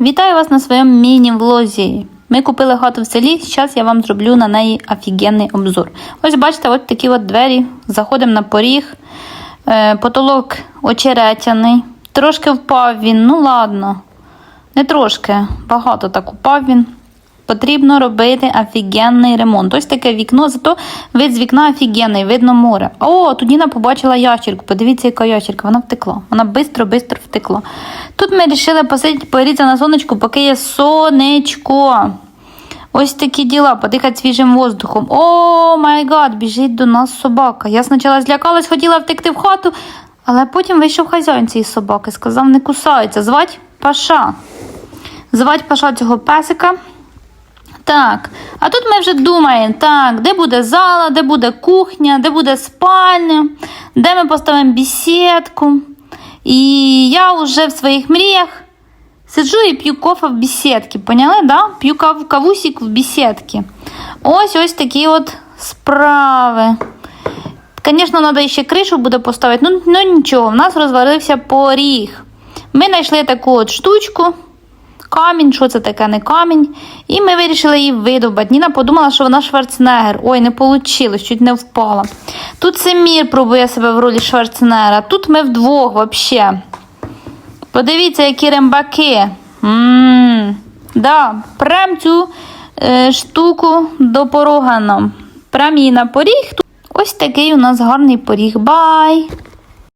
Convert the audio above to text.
Вітаю вас на своєму міні-влозі. Ми купили хату в селі, зараз я вам зроблю на неї офігенний обзор. Ось бачите, от такі от двері. Заходимо на поріг. Е, потолок очеретяний. Трошки впав він, ну ладно. Не трошки, багато так упав він. Потрібно робити офігенний ремонт. Ось таке вікно, зато вид з вікна офігенний, видно море. О, тут Ніна побачила ящерку. Подивіться, яка ящерка. Вона втекла. Вона швидко-швидко втекла. Тут ми вирішили посидіти, погрітися на сонечку, поки є сонечко. Ось такі діла, подихати свіжим воздухом. О, май гад, біжить до нас собака. Я спочатку злякалась, хотіла втекти в хату, але потім вийшов хазяїн цієї собаки, сказав, не кусається. Звать Паша. Звать Паша цього песика. Так, а тут ми вже думаємо, так, де буде зала, де буде кухня, де буде спальня, де ми поставимо бесідку. І я вже в своїх мріях сиджу і п'ю кофе в бесідці. Поняли, да? П'ю кав- кавусік в бесідці. Ось ось такі от справи. Звісно, треба ще кришу буде поставити. Ну, ну нічого, в нас розвалився поріг. Ми знайшли таку от штучку. Камінь, що це таке, не камінь. І ми вирішили її видобати. Ніна подумала, що вона Шварценеггер. Ой, не вийшло, чуть не впала. Тут Семір пробує себе в ролі Шварценеггера. Тут ми вдвох взагалі. Подивіться, які рембаки. Ммм, да, прям цю е, штуку до порога нам. Прям її на поріг. Ось такий у нас гарний поріг. Бай!